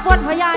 กคนพ่อใหญ่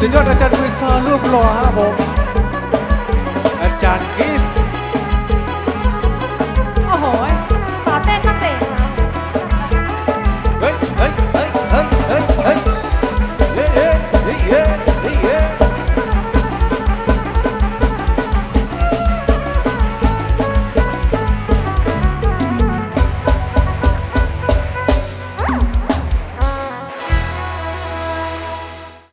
สุดยอดอาจารย์วิสารูปหล่อครับผม อาจารย์กิ